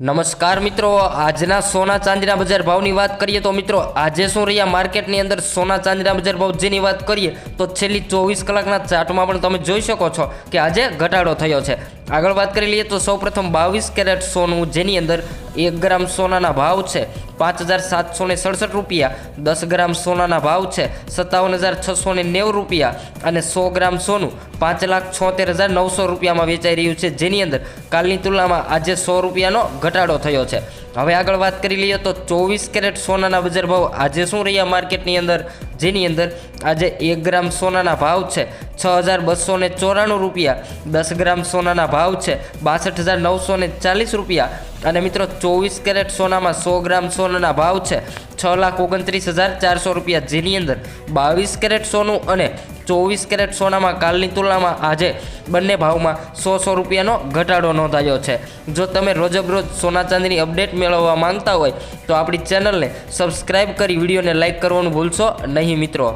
નમસ્કાર મિત્રો, આજના સોના ચાંદીના બજાર ભાવની વાત કરીએ તો મિત્રો, આજે શું રહ્યા માર્કેટની અંદર સોના ચાંદીના બજાર ભાવ? જેની વાત કરીએ તો છેલ્લી ચોવીસ કલાકના ચાર્ટમાં પણ તમે જોઈ શકો છો કે આજે ઘટાડો થયો છે. આગળ વાત કરી લઈએ તો સૌપ્રથમ બાવીસ કેરેટ સોનું, જેની અંદર એક ગ્રામ સોનાના ભાવ છે. પાંચ હજાર સાતસો ને સડસઠ રૂપિયા, દસ ગ્રામ સોનાના ભાવ છે, સત્તાવન હજાર છસો ને નેવું રૂપિયા અને સો ગ્રામ સોનું પાંચ લાખ છોતેર હજાર નવસો રૂપિયામાં વેચાઈ રહ્યું છે. જેની અંદર કાલની તુલનામાં આજે સો રૂપિયાનો ઘટાડો થયો છે. હવે આગળ વાત કરી લઈએ તો ચોવીસ કેરેટ સોનાના બજાર ભાવ આજે શું રહ્યા? માર્કેટની અંદર જેની અંદર આજે એક ગ્રામ સોનાના ભાવ છે, છ હજાર બસો ને ચોરાણું રૂપિયા, દસ ગ્રામ સોનાના ભાવ છે, બાસઠ હજાર નવસો ને ચાલીસ રૂપિયા. અને મિત્રો, ચોવીસ કેરેટ સોનામાં સો ગ્રામ સોનાના ભાવ છે, છ લાખ ઓગણત્રીસ હજાર ચારસો રૂપિયા. જેની અંદર બાવીસ કેરેટ સોનું અને ચોવીસ કેરેટ સોનામાં કાલની તુલનામાં આજે બંને ભાવમાં સો સો રૂપિયાનો ઘટાડો નોંધાયો છે. જો તમે રોજબરોજ સોના ચાંદીની અપડેટ મેળવવા માંગતા હોય તો આપણી ચેનલને સબસ્ક્રાઈબ કરી વિડીયોને લાઇક કરવાનું ભૂલશો નહીં મિત્રો.